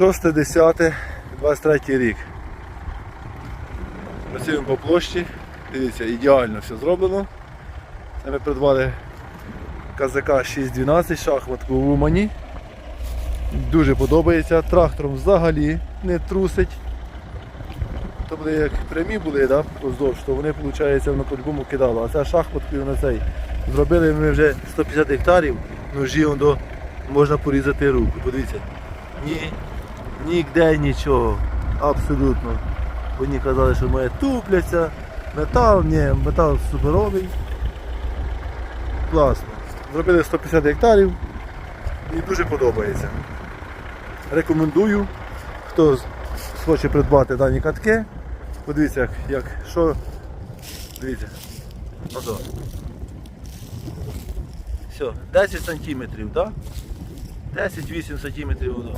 6.10.23 рік. Працюємо по площі. Дивіться, ідеально все зроблено. Це ми придбали КЗК 612 шахматку в Умані. Дуже подобається. Трактором взагалі не трусить. То буде як прямі були, да, поздовж, то вони, виходить, воно по-любому кидало. А це шахматкою на цей. Зробили ми вже 150 гектарів, ножі до можна порізати руку. Подивіться. Ні, ніде нічого. Абсолютно. Одні казали, що моє тупляться. Метал, ні, метал суперовий. Класно. Зробили 150 гектарів і дуже подобається. Рекомендую, хто хоче придбати дані катки. Подивіться, як, як що. Дивіться. Ото. Все, 10 сантиметрів, так? 10-8 сантиметрів воно.